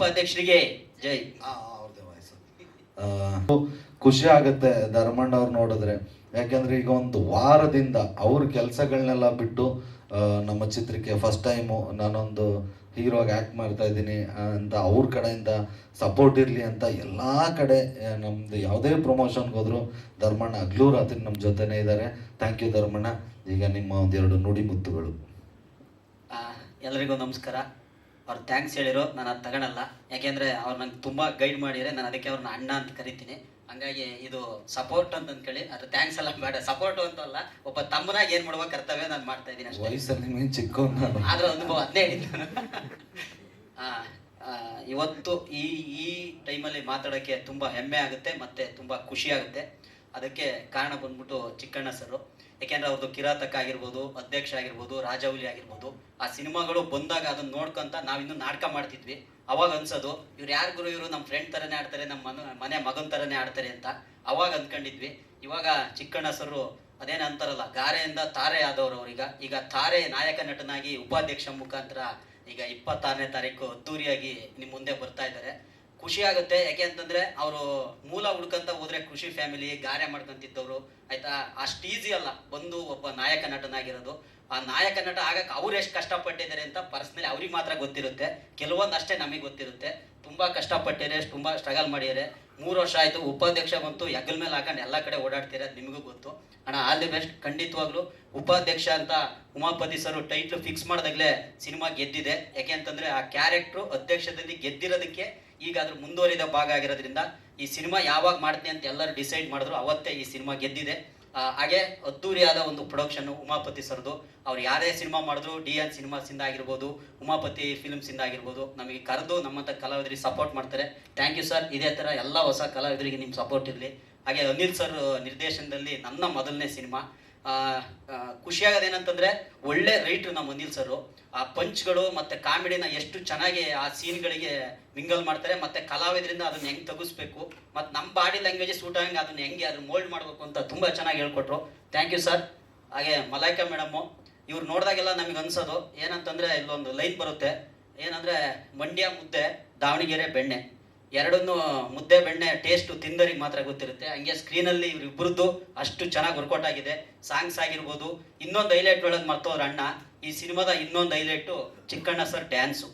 ಉಪಾಧ್ಯಕ್ಷರಿಗೆ. ಜೈ. ಖುಷಿ ಆಗುತ್ತೆ ಧರ್ಮಣ್ಣ ಅವ್ರು ನೋಡಿದ್ರೆ. ಯಾಕೆಂದ್ರೆ ಈಗ ಒಂದು ವಾರದಿಂದ ಅವ್ರ ಕೆಲಸಗಳನ್ನೆಲ್ಲ ಬಿಟ್ಟು ನಮ್ಮ ಚಿತ್ರಕ್ಕೆ ಫಸ್ಟ್ ಟೈಮು ನಾನೊಂದು ಹೀರೋಗಿ ಆ್ಯಕ್ಟ್ ಮಾಡ್ತಾ ಇದ್ದೀನಿ ಅಂತ ಅವ್ರ ಕಡೆಯಿಂದ ಸಪೋರ್ಟ್ ಇರಲಿ ಅಂತ ಎಲ್ಲ ಕಡೆ ನಮ್ಮದು ನಮ್ದು ಯಾವುದೇ ಪ್ರಮೋಷನ್ಗೆ ಹೋದರೂ ಧರ್ಮಣ್ಣ ಅಗ್ಲೂ ರಾತ್ರಿ ನಮ್ಮ ಜೊತೆನೇ ಇದ್ದಾರೆ ಥ್ಯಾಂಕ್ ಯು ಧರ್ಮಣ್ಣ. ಈಗ ನಿಮ್ಮ ಒಂದೆರಡು ನುಡಿ ಮುತ್ತುಗಳು ಎಲ್ಲರಿಗೂ ನಮಸ್ಕಾರ. ಅವ್ರು ಥ್ಯಾಂಕ್ಸ್ ಹೇಳಿರೋ ನಾನು ಅದು ತಗೊಳಲ್ಲ. ಯಾಕೆಂದ್ರೆ ಅವ್ರು ನಂಗೆ ತುಂಬಾ ಗೈಡ್ ಮಾಡಿದ್ರೆ. ನಾನು ಅದಕ್ಕೆ ಅವ್ರನ್ನ ಅಣ್ಣ ಅಂತ ಕರಿತೀನಿ. ಹಂಗಾಗಿ ಇದು ಸಪೋರ್ಟ್ ಅಂತ ಅಂದ್ಕೊಳ್ಳಿ. ಅದು ಥ್ಯಾಂಕ್ಸ್ ಎಲ್ಲ ಬೇಡ. ಸಪೋರ್ಟ್ ಅಂತ ಅಲ್ಲ ಒಬ್ಬ ತಮ್ಮನಾಗಿ ಏನು ಮಾಡುವ ಕರ್ತವ್ಯ ನಾನು ಮಾಡ್ತಾ ಇದ್ದೀನಿ ಅಷ್ಟೇ. ಚಿಕ್ಕ ಆದ್ರೆ ಅನುಭವ ಅದನ್ನೇ ಹೇಳಿದ್ದು. ಹಾಂ ಇವತ್ತು ಈ ಈ ಟೈಮಲ್ಲಿ ಮಾತಾಡೋಕ್ಕೆ ತುಂಬ ಹೆಮ್ಮೆ ಆಗುತ್ತೆ ಮತ್ತೆ ತುಂಬ ಖುಷಿ ಆಗುತ್ತೆ. ಅದಕ್ಕೆ ಕಾರಣ ಬಂದ್ಬಿಟ್ಟು ಚಿಕ್ಕಣ್ಣ ಸರ್. ಯಾಕೆಂದ್ರೆ ಅವ್ರದ್ದು ಕಿರಾತಕ ಆಗಿರ್ಬೋದು, ಅಧ್ಯಕ್ಷ ಆಗಿರ್ಬೋದು ರಾಜವಲಿ ಆಗಿರ್ಬೋದು, ಆ ಸಿನಿಮಾಗಳು ಬಂದಾಗ ಅದನ್ನ ನೋಡ್ಕೊಂತ ನಾವಿನ್ನು ನಾಟಕ ಮಾಡ್ತಿದ್ವಿ. ಅವಾಗ ಅನ್ಸೋದು, ಇವ್ರು ಗುರು ಇವರು ನಮ್ಮ ಫ್ರೆಂಡ್ ಥರನೇ ಆಡ್ತಾರೆ ನಮ್ಮ ಮನ, ಮನೆ ಮಗನ ಥರನೇ ಆಡ್ತಾರೆ ಅಂತ. ಅವಾಗ ಅಂದ್ಕೊಂಡಿದ್ವಿ ಇವಾಗ ಚಿಕ್ಕಣ್ಣ ಸರ್ ಅದೇನು ಅಂತಾರಲ್ಲ, ಗಾರೆಯಿಂದ ತಾರೆ ಆದವರು ಅವ್ರೀಗ. ಈಗ ತಾರೆ ನಾಯಕ ನಟನಾಗಿ ಉಪಾಧ್ಯಕ್ಷ ಮುಖಾಂತರ ಈಗ ಇಪ್ಪತ್ತಾರನೇ ತಾರೀಕು ಅದ್ದೂರಿಯಾಗಿ ನಿಮ್ಮ ಮುಂದೆ ಬರ್ತಾ ಇದ್ದಾರೆ ಖುಷಿ ಆಗುತ್ತೆ. ಯಾಕೆ ಅಂತಂದ್ರೆ ಅವರು ಮೂಲ ಹುಡ್ಕಂತ ಹೋದ್ರೆ ಕೃಷಿ ಫ್ಯಾಮಿಲಿ ಗಾರೆ ಮಾಡ್ಕೊಂತಿದ್ದವ್ರು, ಆಯ್ತಾ? ಅಷ್ಟು ಈಸಿ ಅಲ್ಲ. ಬಂದು ಒಬ್ಬ ನಾಯಕ ನಟನಾಗಿರೋದು. ಆ ನಾಯಕ ನಟ ಆಗಕ್ಕೆ ಅವ್ರು ಎಷ್ಟು ಕಷ್ಟಪಟ್ಟಿದ್ದಾರೆ ಅಂತ ಪರ್ಸ್ನಲಿ ಅವ್ರಿಗೆ ಮಾತ್ರ ಗೊತ್ತಿರುತ್ತೆ. ಕೆಲವೊಂದು ಅಷ್ಟೇ ನಮಗೆ ಗೊತ್ತಿರುತ್ತೆ. ತುಂಬಾ ಕಷ್ಟಪಟ್ಟಿದ್ದಾರೆ ತುಂಬಾ ಸ್ಟ್ರಗಲ್ ಮಾಡಿದ್ದಾರೆ ಮೂರು ವರ್ಷ ಆಯ್ತು, ಉಪಾಧ್ಯಕ್ಷ ಬಂತು, ಹೆಗಲ್ ಮೇಲೆ ಹಾಕೊಂಡು ಎಲ್ಲ ಕಡೆ ಓಡಾಡ್ತೀರ ನಿಮಗೂ ಗೊತ್ತು. ಅಣ್ಣ ಆಲ್ ದಿ ಬೆಸ್ಟ್ ಖಂಡಿತವಾಗ್ಲೂ ಉಪಾಧ್ಯಕ್ಷ ಅಂತ ಉಮಾಪತಿ ಸರ್ ಟೈಟ್ಲು ಫಿಕ್ಸ್ ಮಾಡಿದಾಗಲೇ ಸಿನಿಮಾ ಗೆದ್ದಿದೆ. ಯಾಕೆ ಅಂತಂದ್ರೆ ಆ ಕ್ಯಾರೆಕ್ಟ್ರು ಅಧ್ಯಕ್ಷದಲ್ಲಿ ಗೆದ್ದಿರೋದಕ್ಕೆ ಈಗ ಅದ್ರ ಮುಂದುವರಿದ ಭಾಗ ಆಗಿರೋದ್ರಿಂದ ಈ ಸಿನಿಮಾ ಯಾವಾಗ ಮಾಡ್ತೀನಿ ಅಂತ ಎಲ್ಲರೂ ಡಿಸೈಡ್ ಮಾಡಿದ್ರು. ಅವತ್ತೇ ಈ ಸಿನಿಮಾ ಗೆದ್ದಿದೆ. ಹಾಗೆ ಅದ್ದೂರಿಯಾದ ಒಂದು ಪ್ರೊಡಕ್ಷನ್ ಉಮಾಪತಿ ಸರ್ದು. ಅವ್ರು ಯಾರೇ ಸಿನಿಮಾ ಮಾಡಿದ್ರು, ಡಿ ಎನ್ ಸಿನಿಮಾಸಿಂದ ಆಗಿರ್ಬೋದು, ಉಮಾಪತಿ ಫಿಲ್ಮ್ಸಿಂದ ಆಗಿರ್ಬೋದು, ನಮಗೆ ಕರೆದು ನಮ್ಮಂಥ ಕಲಾವಿದರಿಗೆ ಸಪೋರ್ಟ್ ಮಾಡ್ತಾರೆ. ಥ್ಯಾಂಕ್ ಯು ಸರ್ ಇದೇ ಥರ ಎಲ್ಲ ಹೊಸ ಕಲಾವಿದರಿಗೆ ನಿಮ್ಮ ಸಪೋರ್ಟ್ ಇರಲಿ. ಹಾಗೆ ಅನಿಲ್ ಸರ್ ನಿರ್ದೇಶನದಲ್ಲಿ ನನ್ನ ಮೊದಲನೇ ಸಿನಿಮಾ. ಖುಷಿಯಾಗೋದೇನಂತಂದ್ರೆ ಒಳ್ಳೆ ರೈಟ್ರು ನಮ್ಮ ಅನಿಲ್ ಸರು. ಆ ಪಂಚ್ಗಳು ಮತ್ತೆ ಕಾಮಿಡಿನ ಎಷ್ಟು ಚೆನ್ನಾಗಿ ಆ ಸೀನ್ಗಳಿಗೆ ಮಿಂಗಲ್ ಮಾಡ್ತಾರೆ, ಮತ್ತೆ ಕಲಾವಿದರಿಂದ ಅದನ್ನ ಹೆಂಗ್ ತೆಗಿಸ್ಬೇಕು ಮತ್ತೆ ನಮ್ಮ ಬಾಡಿ ಲ್ಯಾಂಗ್ವೇಜ್ ಸೂಟ್ ಆಗಂಗೆ ಅದನ್ನ ಹೆಂಗೆ ಅದನ್ನ ಮೋಲ್ಡ್ ಮಾಡಬೇಕು ಅಂತ ತುಂಬಾ ಚೆನ್ನಾಗಿ ಹೇಳ್ಕೊಟ್ರು. Thank you sir. ಹಾಗೆ ಮಲೈಕಾ ಮೇಡಮ್ಮು ಇವ್ರು ನೋಡಿದಾಗೆಲ್ಲ ನಮಗೆ ಅನ್ಸೋದು, ಏನಂತಂದ್ರೆ ಇಲ್ಲೊಂದು ಲೈನ್ ಬರುತ್ತೆ. ಏನಂದ್ರೆ ಮಂಡ್ಯ ಮುದ್ದೆ, ದಾವಣಗೆರೆ ಬೆಣ್ಣೆ. ಎರಡನ್ನೂ ಮುದ್ದೆ ಬೆಣ್ಣೆ ಟೇಸ್ಟು ತಿಂದರಿಗೆ ಮಾತ್ರ ಗೊತ್ತಿರುತ್ತೆ. ಹಂಗೆ ಸ್ಕ್ರೀನಲ್ಲಿ ಇವ್ರಿಬ್ರದ್ದು ಅಷ್ಟು ಚೆನ್ನಾಗಿ ವರ್ಕೌಟ್ ಆಗಿದೆ. ಸಾಂಗ್ಸ್ ಆಗಿರ್ಬೋದು ಇನ್ನೊಂದು ಹೈಲೈಟ್ ಒಳಗೆ ಮರ್ತವ್ರ ಅಣ್ಣ. ಈ ಸಿನಿಮಾದ ಇನ್ನೊಂದು ಹೈಲೈಟು ಚಿಕ್ಕಣ್ಣ ಸರ್ ಡ್ಯಾನ್ಸು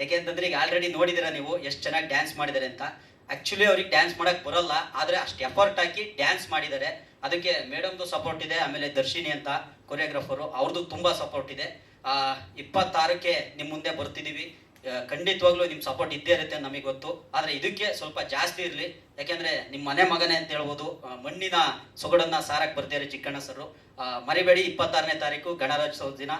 ಯಾಕೆಂತಂದ್ರೆ ಈಗ ಆಲ್ರೆಡಿ ನೋಡಿದಿರ ನೀವು ಎಷ್ಟು ಚೆನ್ನಾಗಿ ಡ್ಯಾನ್ಸ್ ಮಾಡಿದ್ದಾರೆ ಅಂತ. ಆ್ಯಕ್ಚುಲಿ ಅವ್ರಿಗೆ ಡ್ಯಾನ್ಸ್ ಮಾಡೋಕ್ಕೆ ಬರೋಲ್ಲ ಆದರೆ ಅಷ್ಟು ಎಫರ್ಟ್ ಹಾಕಿ ಡ್ಯಾನ್ಸ್ ಮಾಡಿದ್ದಾರೆ ಅದಕ್ಕೆ ಮೇಡಮ್ದು ಸಪೋರ್ಟ್ ಇದೆ ಆಮೇಲೆ ದರ್ಶಿನಿ ಅಂತ ಕೊರಿಯೋಗ್ರಾಫರು ಅವ್ರದ್ದು ತುಂಬ ಸಪೋರ್ಟ್ ಇದೆ. ಇಪ್ಪತ್ತಾರಕ್ಕೆ ನಿಮ್ಮ ಮುಂದೆ ಬರ್ತಿದೀವಿ. ಆ, ಖಂಡಿತವಾಗ್ಲೂ ನಿಮ್ಮ ಸಪೋರ್ಟ್ ಇದ್ದೇ ಇರುತ್ತೆ ನಮಗೆ ಗೊತ್ತು. ಆದ್ರೆ ಇದಕ್ಕೆ ಸ್ವಲ್ಪ ಜಾಸ್ತಿ ಇರಲಿ. ಯಾಕೆಂದ್ರೆ ನಿಮ್ಮ ಮನೆ ಮಗನೇ ಅಂತ ಹೇಳ್ಬೋದು. ಮಣ್ಣಿನ ಸೊಗಡನ್ನ ಸಾರಕ್ಕೆ ಬರ್ತಾರೆ ಚಿಕ್ಕಣ್ಣ ಸರ್ ಮರಿಬೇಡಿ, ಇಪ್ಪತ್ತಾರನೇ ತಾರೀಕು ಗಣರಾಜ್ಯೋತ್ಸವ ದಿನ.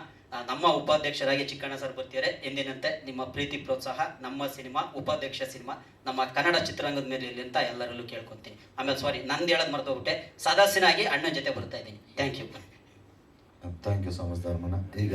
ನಮ್ಮ ಉಪಾಧ್ಯಕ್ಷರಾಗಿ ಚಿಕ್ಕಣ್ಣ ಸರ್ ಬರ್ತಿದ್ದಾರೆ ಎಂದಿನಂತೆ ನಿಮ್ಮ ಪ್ರೀತಿ, ಪ್ರೋತ್ಸಾಹ, ನಮ್ಮ ಸಿನಿಮಾ, ಉಪಾಧ್ಯಕ್ಷ ಸಿನಿಮಾ, ನಮ್ಮ ಕನ್ನಡ ಚಿತ್ರರಂಗದ ಮೇಲೆ ಇರಲಿ ಅಂತ ಎಲ್ಲರಲ್ಲೂ ಕೇಳ್ಕೊತೀನಿ. ಆಮೇಲೆ ಸಾರಿ ನಂದು ಹೇಳೋದು ಮರ್ತೋಗ್ಬಿಟ್ಟೆ. ಸದಸ್ಯನಾಗಿ ಅಣ್ಣನ ಜೊತೆ ಬರ್ತಾ ಇದ್ದೀನಿ. Thank you thank you so much ಈಗ